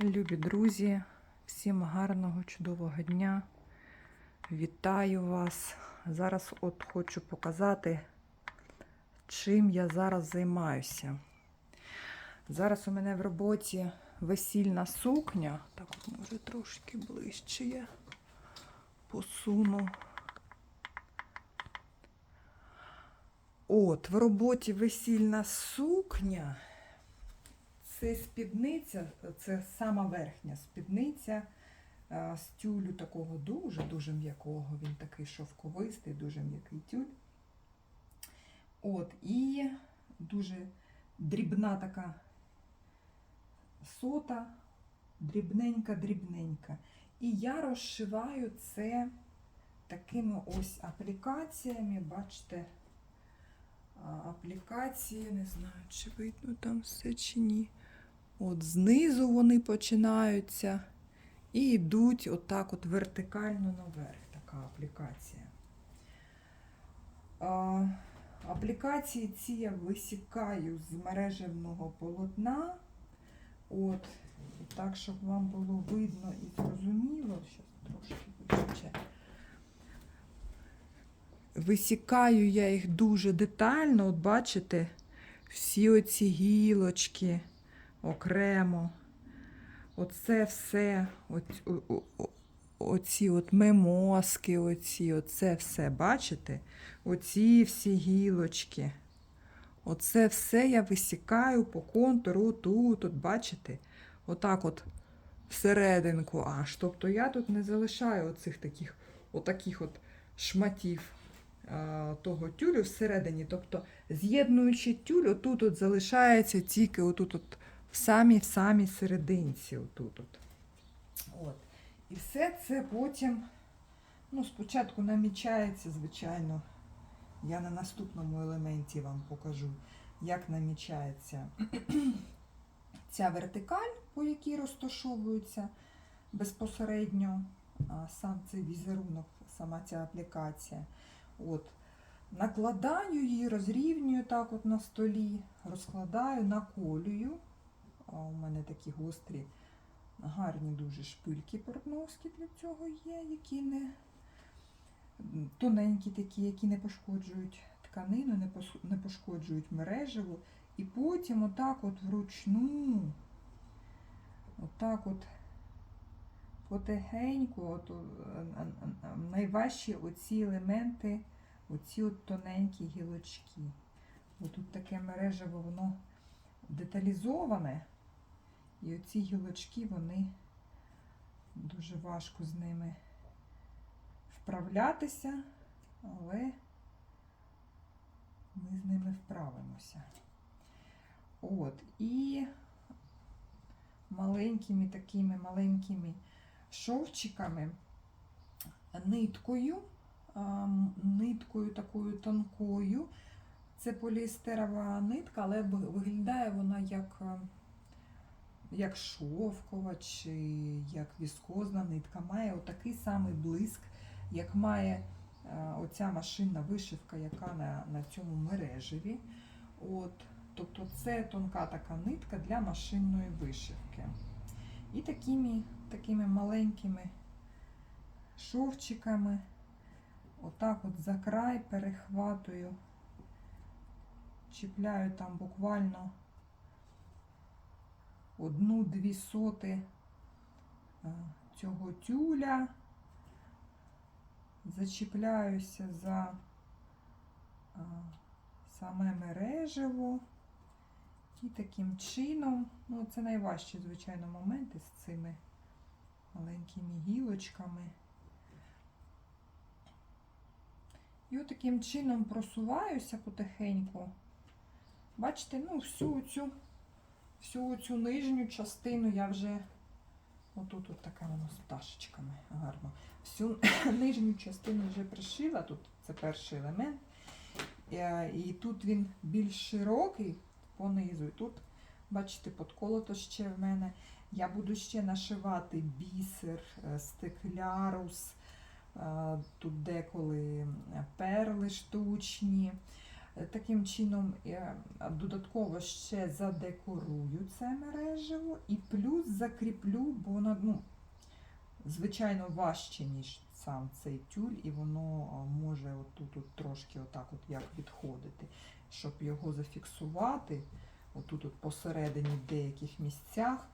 Любі друзі, всім гарного, чудового дня. Вітаю вас. Зараз от хочу показати, чим я зараз займаюся. Зараз у мене в роботі весільна сукня. Так, от, може трошки ближче я посуну. От, в роботі весільна сукня. Це спідниця, це сама верхня спідниця з тюлю такого дуже-дуже м'якого. Він такий шовковистий, дуже м'який тюль. От, і дуже дрібна така сота, дрібненька-дрібненька. І я розшиваю це такими ось аплікаціями, бачите, аплікації, не знаю, чи видно там все чи ні. От знизу вони починаються і йдуть отак от вертикально наверх. Така аплікація. А, аплікації ці я висікаю з мережевного полотна. От, так, щоб вам було видно і зрозуміло. Зараз трошки вище. Висікаю я їх дуже детально, от бачите, всі оці гілочки окремо. Оце все, оці, оці от мемоски, оці, оце все, бачите? Оці всі гілочки. Оце все я висікаю по контуру тут, от бачите? Отак от всерединку аж. Тобто я тут не залишаю оцих таких, отаких от шматів а, того тюлю всередині. Тобто, з'єднуючи тюль, отут от залишається тільки отут от в самій в самій серединці. Отут от. І все це потім, ну, спочатку намічається, звичайно. Я на наступному елементі вам покажу, як намічається ця вертикаль, по якій розташовується безпосередньо сам цей візерунок, сама ця аплікація. От. Накладаю її, розрівнюю так от на столі, розкладаю, наколюю. У мене такі гострі, гарні дуже шпильки портновські для цього є, які не тоненькі такі, які не пошкоджують тканину, не пошкоджують мережеву. І потім отак от вручну, отак от потихеньку, от, найважчі оці елементи, оці от тоненькі гілочки. Бо тут таке мережево, воно деталізоване, і оці гілочки, вони дуже важко з ними вправлятися, але ми з ними вправимося. От, і маленькими такими маленькими шовчиками, ниткою, ниткою такою тонкою. Це поліестерова нитка, але виглядає вона як, е, як шовкова чи як віскозна нитка. Має отакий самий блиск, як має е, оця машинна вишивка, яка на, на цьому мережеві. От, тобто це тонка така нитка для машинної вишивки. І такими, такими маленькими шовчиками, отак от за край перехватую, чіпляю там буквально одну-дві соти е, цього тюля зачіпляюся за саме мережево. І таким чином, ну це найважчі, звичайно, моменти з цими маленькими гілочками. І от таким чином просуваюся потихеньку. Бачите, ну, всю цю, всю цю нижню частину я вже Отут от така воно з пташечками гарно. Всю нижню частину вже пришила, тут це перший елемент. Е, І тут він більш широкий понизу. І тут, бачите, подколото ще в мене. Я буду ще нашивати бісер, е, стеклярус, е, тут деколи перли штучні. Е, Таким чином, е, додатково ще задекорую це мережево і плюс закріплю, бо воно, ну, звичайно, важче, ніж сам цей тюль, і воно може отут от трошки отак от як відходити. Щоб його зафіксувати, отут от посередині в деяких місцях,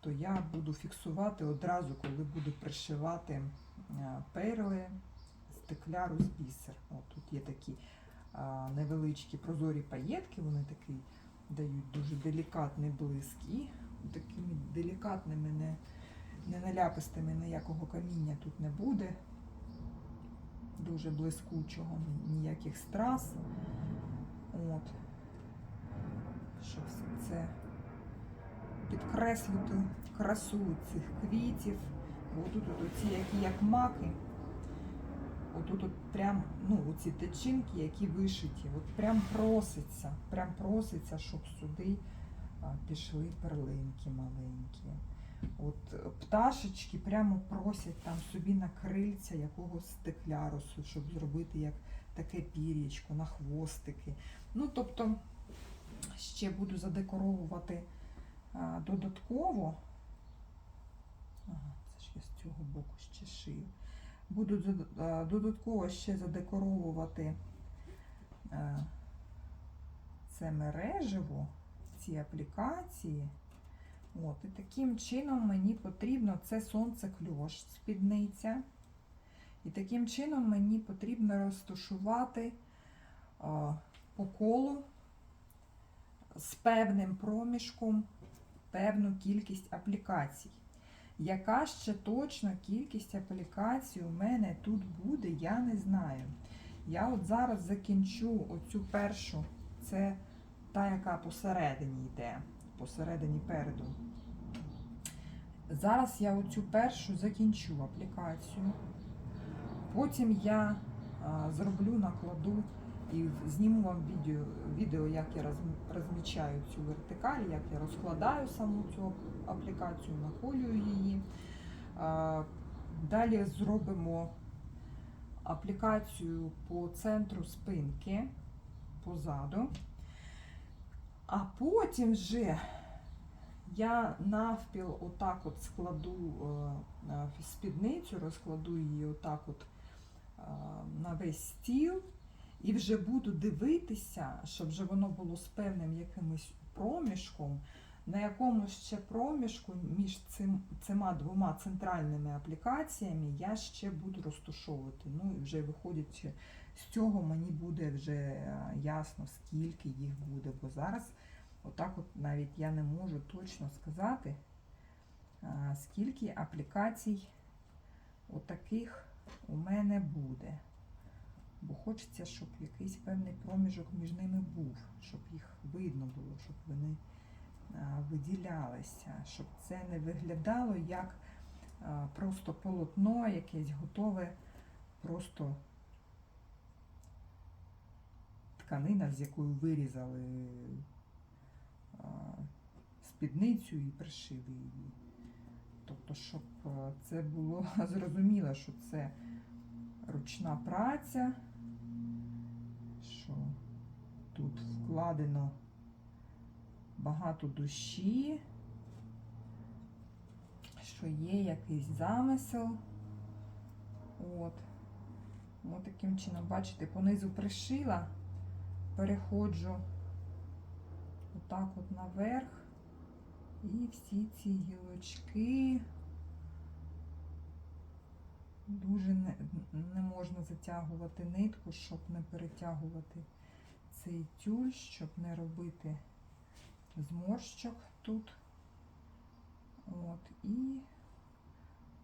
то я буду фіксувати одразу, коли буду пришивати перли стекляру з бісер. Тут є такі а, невеличкі прозорі паєтки, вони такі дають дуже делікатний блиск і такими делікатними, не, не наляпистими ніякого каміння тут не буде. Дуже блискучого, ніяких страз. От. Щоб це підкреслити красу цих квітів. Отут от оці, які як маки. Отут от прям, ну, оці течінки, які вишиті, от прям проситься, прям проситься, щоб сюди пішли перлинки маленькі. От е, пташечки прямо просять там собі на крильця якогось стеклярусу, щоб зробити як таке пір'ячко на хвостики. Ну, тобто, ще буду задекоровувати а, додатково. Ага, це ж я з цього боку ще шию. Буду додатково ще задекоровувати е, це мережево, ці аплікації. От, і таким чином мені потрібно це сонцекльош спідниця. І таким чином мені потрібно розташувати а, по колу з певним проміжком певну кількість аплікацій. Яка ще точно кількість аплікацій у мене тут буде, я не знаю. Я от зараз закінчу оцю першу, це та, яка посередині йде, посередині переду. Зараз я оцю першу закінчу аплікацію. Потім я а, зроблю, накладу і зніму вам відео, відео як я розмічаю цю вертикаль, як я розкладаю саму цю аплікацію, наколюю її. Далі зробимо аплікацію по центру спинки позаду. А потім вже я навпіл отак от складу е, е, спідницю, розкладу її отак от е, на весь стіл. І вже буду дивитися, щоб вже воно було з певним якимось проміжком, на якому ще проміжку між цим, цими двома центральними аплікаціями я ще буду розташовувати. Ну і вже виходячи з цього, мені буде вже е, ясно, скільки їх буде. Бо зараз, отак, от навіть я не можу точно сказати, е, скільки аплікацій отаких у мене буде. Бо хочеться, щоб якийсь певний проміжок між ними був, щоб їх видно було, щоб вони виділялися, щоб це не виглядало як просто полотно, якесь готове, просто тканина, з якою вирізали спідницю і пришили її. Тобто, щоб це було зрозуміло, що це ручна праця, що тут вкладено багато душі, що є якийсь замисел. От. От таким чином, бачите, понизу пришила, переходжу отак от наверх. І всі ці гілочки дуже не, не можна затягувати нитку, щоб не перетягувати цей тюль, щоб не робити зморщок тут. От, і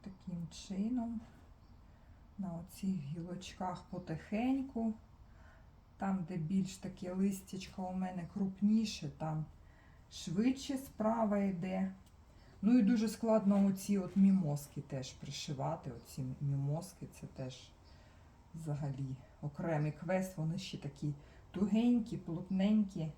таким чином на оцих гілочках потихеньку, там, де більш таке листячко у мене крупніше, там швидше справа йде. Ну і дуже складно оці от мімозки теж пришивати. Оці мімозки це теж взагалі окремий квест. Вони ще такі тугенькі, плотненькі,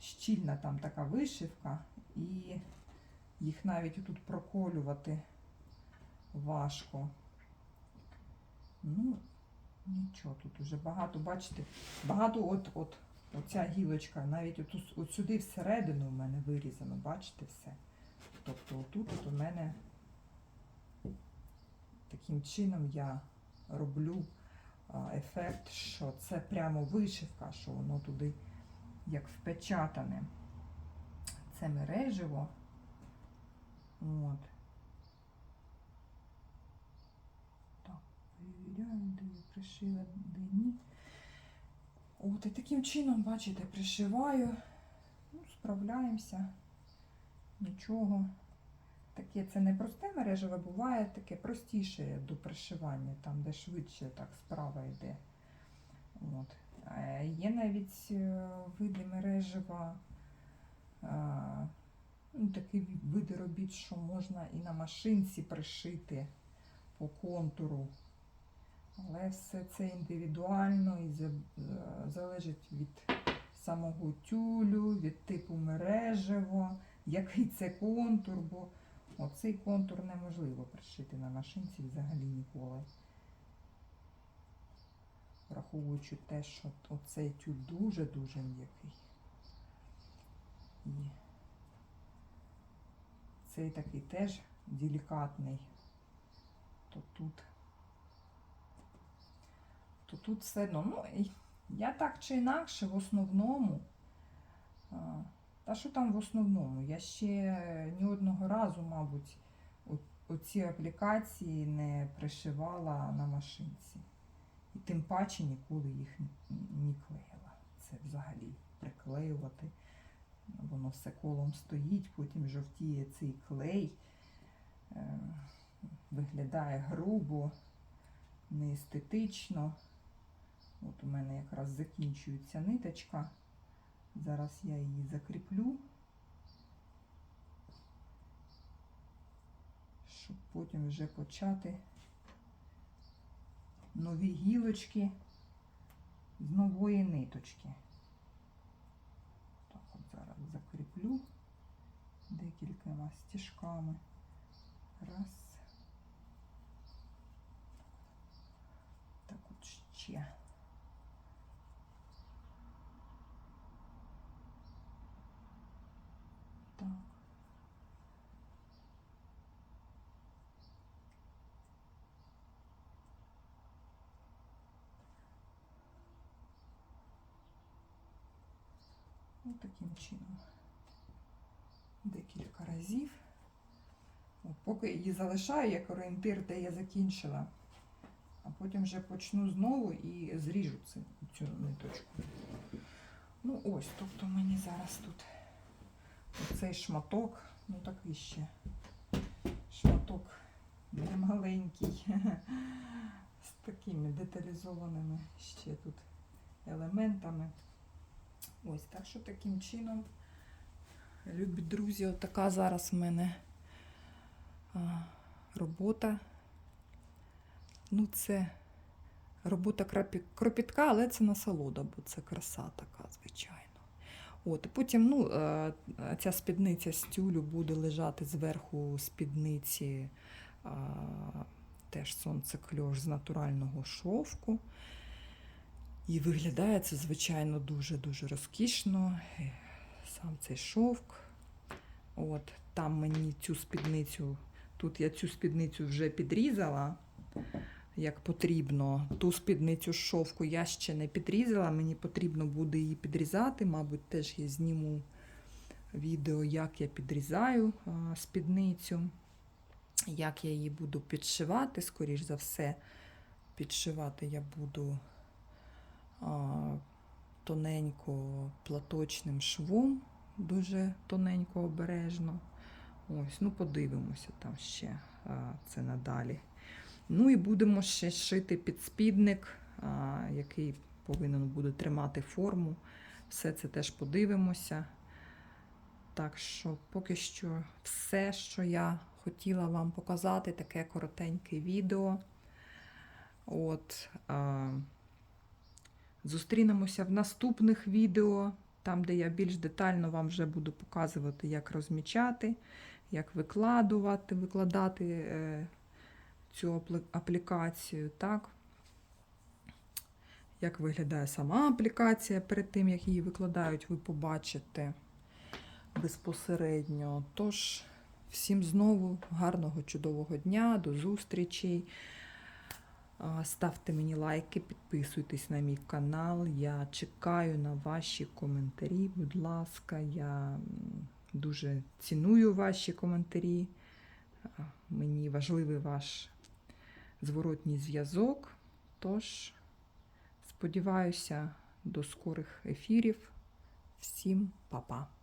щільна там така вишивка, і їх навіть тут проколювати важко. Ну, Нічого, тут уже багато, бачите, багато от, от оця гілочка, навіть от, от сюди всередину в мене вирізано, бачите все. Тобто отут от у мене таким чином я роблю ефект, що це прямо вишивка, що воно туди як впечатане. Це мережево. От. Так, перевіряю, де я пришила, де ні. От і таким чином, бачите, пришиваю, ну, справляємося. Нічого. Таке це не просте мережеве, буває таке простіше до пришивання, там, де швидше так справа йде. От. Е, Є навіть е, види мережева, е, ну, такі види робіт, що можна і на машинці пришити по контуру. Але все це індивідуально і е, залежить від самого тюлю, від типу мережево, який це контур, бо оцей контур неможливо пришити на машинці взагалі ніколи. Враховуючи те, що оцей тюль дуже-дуже м'який. І цей такий теж делікатний, то тут то тут все одно. Ну, я так чи інакше в основному. Та що там в основному? Я ще ні одного разу, мабуть, оці аплікації не пришивала на машинці. І тим паче ніколи їх не клеїла. Це взагалі приклеювати. Воно все колом стоїть, потім жовтіє цей клей. Е, Виглядає грубо, неестетично. От у мене якраз закінчується ниточка. Зараз я її закріплю, щоб потім вже почати нові гілочки з нової ниточки. Так, от зараз закріплю декількома стіжками. Раз. Так от ще. Так. Ось таким чином. Декілька разів. От, поки її залишаю як орієнтир, де я закінчила. А потім вже почну знову і зріжу цю, цю ниточку. Ну ось, тобто мені зараз тут оцей шматок, ну такий ще шматок немаленький, з такими деталізованими ще тут елементами. Ось, так що таким чином, любі друзі, отака зараз в мене робота. Ну, це робота кропітка, але це насолода, бо це краса така, звичайно. От, потім ну, е, ця спідниця з тюлю буде лежати зверху спідниці теж сонцекльош з натурального шовку. І виглядає це, звичайно, дуже-дуже розкішно. Е, Сам цей шовк. От, там мені цю спідницю, тут я цю спідницю вже підрізала, як потрібно. Ту спідницю шовку я ще не підрізала, мені потрібно буде її підрізати. Мабуть, теж я зніму відео, як я підрізаю спідницю, як я її буду підшивати, скоріш за все, підшивати я буду тоненько платочним швом, дуже тоненько обережно. Ось, ну подивимося там ще це надалі. Ну і будемо ще шити підспідник, який повинен буде тримати форму. Все це теж подивимося. Так що поки що все, що я хотіла вам показати, таке коротеньке відео. От, зустрінемося в наступних відео, там, де я більш детально вам вже буду показувати, як розмічати, як викладувати, викладати е, цю аплікацію. Так? як виглядає сама аплікація перед тим, як її викладають, ви побачите безпосередньо. Тож, всім знову гарного, чудового дня, до зустрічей. Ставте мені лайки, підписуйтесь на мій канал. Я чекаю на ваші коментарі. Будь ласка, я дуже ціную ваші коментарі. Мені важливий ваш зворотній зв'язок. Тож, сподіваюся, до скорих ефірів. Всім па-па!